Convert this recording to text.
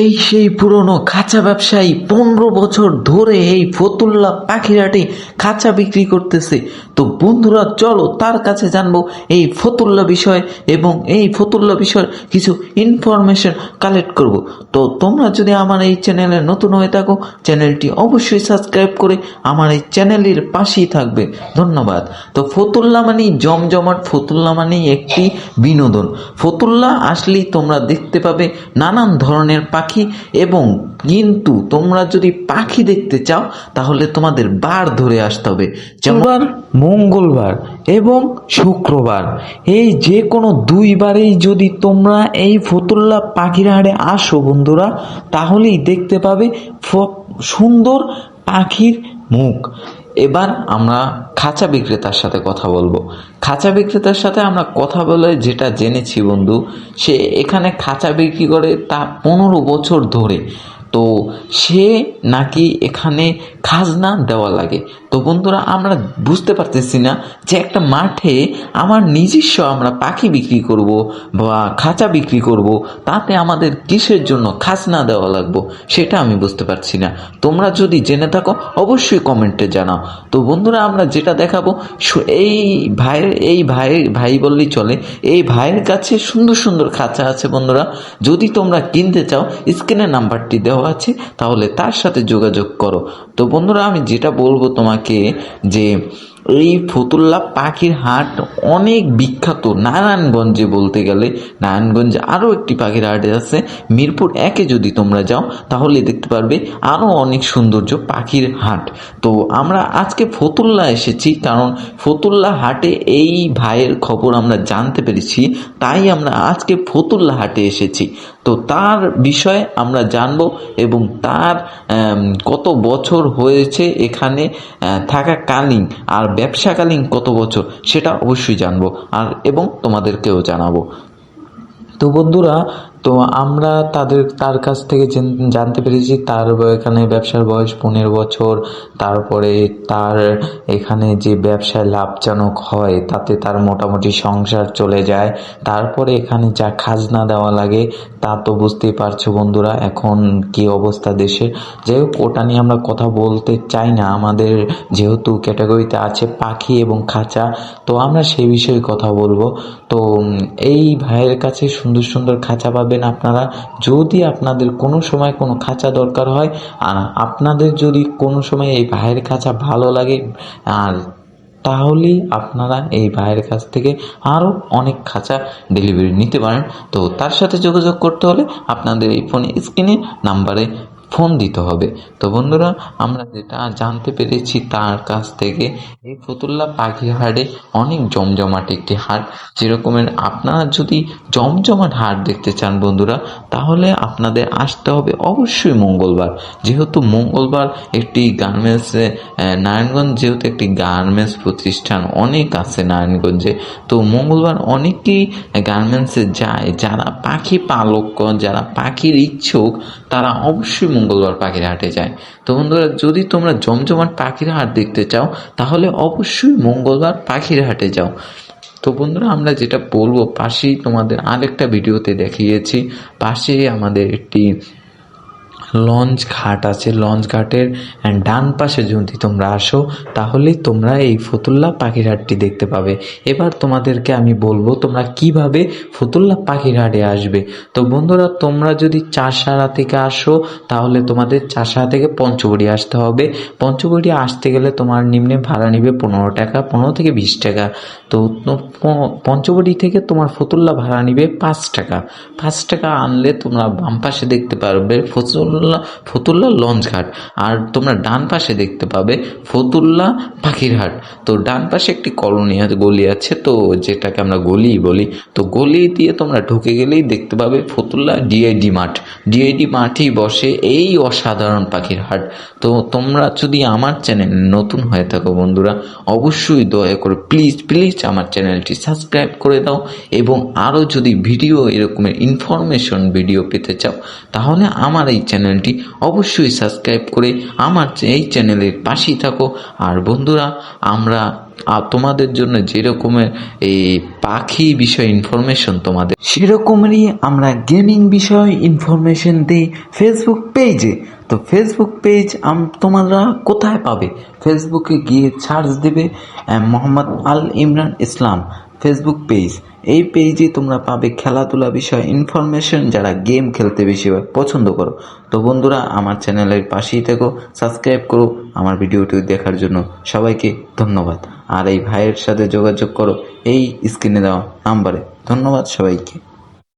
এই সেই পুরনো খাঁচা ব্যবসায়ী পনেরো বছর ধরে এই ফতুল্লা পাখিরাটি খাঁচা বিক্রি করতেছে। তো বন্ধুরা, চলো তার কাছে জানব এই ফতুল্লা বিষয় এবং এই ফতুল্লা বিষয়ের কিছু ইনফরমেশন কালেক্ট করব। তো তোমরা যদি আমার এই চ্যানেলে নতুন হয়ে থাকো চ্যানেলটি অবশ্যই সাবস্ক্রাইব করে আমার এই চ্যানেলের পাশেই থাকবে। ধন্যবাদ। তো ফতুল্লা মানেই জমজমাট, ফতুল্লা মানেই একটি বিনোদন। ফতুল্লা আসলেই তোমরা দেখতে পাবে নানান ধরনের পাখি এবং কিন্তু তোমরা যদি পাখি দেখতে চাও, তাহলে তোমাদের বার ধরে আসতে হবে। যেমন মঙ্গলবার এবং শুক্রবার। এই যে কোনো দুইবারেই যদি তোমরা এই ফতুল্লা পাখির হাড়ে আসো বন্ধুরা, তাহলেই দেখতে পাবে সুন্দর পাখির মুখ। এবার আমরা খাঁচা বিক্রেতার সাথে কথা বলব। খাঁচা বিক্রেতার সাথে আমরা কথা বলে যেটা জেনেছি বন্ধু, সে এখানে খাঁচা বিক্রি করে তা পনেরো বছর ধরে তো সে নাকি এখানে খাজনা দেওয়া লাগে। তো বন্ধুরা, আমরা বুঝতে পারতেছি না যে একটা মাঠে আমার নিজস্ব আমরা পাখি বিক্রি করব বা খাঁচা বিক্রি করব, তাতে আমাদের কিসের জন্য খাজনা দেওয়া লাগবো সেটা আমি বুঝতে পারছি না। তোমরা যদি জেনে থাকো, অবশ্যই কমেন্টে জানাও। তো বন্ধুরা, আমরা যেটা দেখাবো এই ভাইয়ের এই ভাইয়ের ভাই বললেই চলে, এই ভাইয়ের কাছে সুন্দর সুন্দর খাঁচা আছে বন্ধুরা। যদি তোমরা কিনতে চাও, স্ক্রিনের নাম্বারটি দেওয়া আছে তাহলে তার সাথে যোগাযোগ করো। তো বন্ধুরা আমি যেটা বলব তোমাকে যে এই ফতুল্লা পাখির হাট অনেক বিখ্যাত। নারায়ণগঞ্জে বলতে গেলে নারায়ণগঞ্জে আরও একটি পাখির হাট আছে। মিরপুর একে যদি তোমরা যাও, তাহলে দেখতে পারবে আরও অনেক সৌন্দর্য পাখির হাট। তো আমরা আজকে ফতুল্লা এসেছি, কারণ ফতুল্লা হাটে এই ভাইয়ের খবর আমরা জানতে পেরেছি, তাই আমরা আজকে ফতুল্লা হাটে এসেছি। তো তার বিষয়ে আমরা জানব এবং তার কত বছর হয়েছে এখানে থাকাকালীন, আর ব্যবসাকালীন কত বছর সেটা অবশ্যই জানব। আর এবং তোমাদেরকেও জানাব। তো বন্ধুরা, তো আমরা তাদের, তার কাছ থেকে জানতে পেরেছি তার এখানে ব্যবসার বয়স পনেরো বছর, তারপরে তার এখানে যে ব্যবসায় লাভজনক হয়, তাতে তার মোটামুটি সংসার চলে যায়, তারপরে এখানে যা খাজনা দেওয়া লাগে, তা তো বুঝতেই পারছ বন্ধুরা, এখন কি অবস্থা দেশের। যাই হোক, ওটা নিয়ে আমরা কথা বলতে চাই না, আমাদের যেহেতু ক্যাটাগরিতে আছে পাখি এবং খাঁচা, তো আমরা সেই বিষয়ে কথা বলব। তো এই ভাইয়ের কাছে সুন্দর সুন্দর খাঁচা পাবেন আপনারা। যদি আপনাদের কোনো সময় কোনো খাঁচা দরকার হয়, আর আপনাদের যদি কোনো সময় এই ভাইয়ের খাঁচা ভালো লাগে, আর তাহলেই আপনারা এই ভাইয়ের কাছ থেকে আরও অনেক খাঁচা ডেলিভারি নিতে পারেন। তো তার সাথে যোগাযোগ করতে হলে আপনাদের এই ফোনে স্ক্রিনে নাম্বারে ফোন দিতে হবে। তো বন্ধুরা, আমরা যেটা জানতে পেরেছি তার কাছ থেকে, এই ফতুল্লা পাখির হাটে অনেক জমজমাট একটি হাট যেরকমের আপনারা যদি জমজমাট হাট দেখতে চান বন্ধুরা, তাহলে আপনাদের আসতে হবে অবশ্যই মঙ্গলবার। যেহেতু মঙ্গলবার একটি গার্মেন্টসে নারায়ণগঞ্জ যেহেতু একটি গার্মেন্টস প্রতিষ্ঠান, অনেক আছে নারায়ণগঞ্জে, তো মঙ্গলবার অনেকেই গার্মেন্টসে যায়। যারা পাখি পালক যারা পাখির ইচ্ছুক, তারা অবশ্যই মঙ্গলবার পাখিরহাটে যায়। তো বন্ধুরা, যদি তোমরা জমজমাট পাখির হাট দেখতে চাও, তাহলে অবশ্যই মঙ্গলবার পাখিরহাটে যাও। তো বন্ধুরা, আমরা যেটা বলব, পাশেই তোমাদের আরেকটা ভিডিওতে দেখিয়েছি, পাশেই আমাদের একটি লঞ্চ ঘাট আছে। লঞ্চ ঘাটের ডান পাশে যদি তোমরা আসো তাহলেই তোমরা এই ফতুল্লা পাখিরহাটটি দেখতে পাবে। এবার তোমাদেরকে আমি বলব, তোমরা কীভাবে ফতুল্লা পাখিরহাটে আসবে। তো বন্ধুরা, তোমরা যদি চাষারা থেকে আসো, তাহলে তোমাদের চাষারা থেকে পঞ্চবড়ি আসতে হবে। পঞ্চবড়ি আসতে গেলে তোমার নিম্নে ভাড়া নিবে পনেরো টাকা, পনেরো থেকে বিশ টাকা। তো তো প- পঞ্চবড়ি থেকে তোমার ফতুল্লা ভাড়া নিবে পাঁচ টাকা। পাঁচ টাকা আনলে তোমরা বাম পাশে দেখতে পারবে, ফতুল্লা ফতুল্লা লঞ্চ ঘাট। আর তোমরা ডান পাশে দেখতে পাবে ফতুল্লা পাখির হাট। তো ডান পাশে একটি কলোনি গলি আছে, তো যেটাকে আমরা গলি বলি। তো গলি দিয়ে তোমরা ঢুকে গেলেই দেখতে পাবে ফতুল্লা ডিআইডি মাঠ। ডিআইডি মাঠেই বসে এই অসাধারণ পাখির হাট। তো তোমরা যদি আমার চ্যানেল নতুন হয়ে থাকো বন্ধুরা, অবশ্যই দয়া করে প্লিজ প্লিজ আমার চ্যানেলটি সাবস্ক্রাইব করে দাও এবং আরও যদি ভিডিও এরকমের ইনফরমেশন ভিডিও পেতে চাও, তাহলে আমার এই চ্যানেলটি অবশ্যই সাবস্ক্রাইব করে আমার এই চ্যানেলের পাশেই থাকো। আর বন্ধুরা, আমরা তোমাদের জন্য যেরকমের এই পাখি বিষয়ে ইনফরমেশন তোমাদের সেরকমেরই আমরা গেমিং বিষয়ে ইনফরমেশন দিই ফেসবুক পেজে তো ফেসবুক পেজ আম, তোমরা কোথায় পাবে? ফেসবুকে গিয়ে সার্চ দেবে মোহাম্মদ আল ইমরান ইসলাম। ফেসবুক পেজ এই পেজে তোমরা পাবে খেলাধুলা বিষয়ে ইনফরমেশন যারা গেম খেলতে বেশি পছন্দ করো। তো বন্ধুরা, আমার চ্যানেলের পাশেই থেকো সাবস্ক্রাইব করো আমার ভিডিওটি দেখার জন্য। সবাইকে ধন্যবাদ। আর এই ভাইয়ের সাথে যোগাযোগ করো, এই স্ক্রিনে দেওয়া নাম্বারে ধন্যবাদ সবাইকে।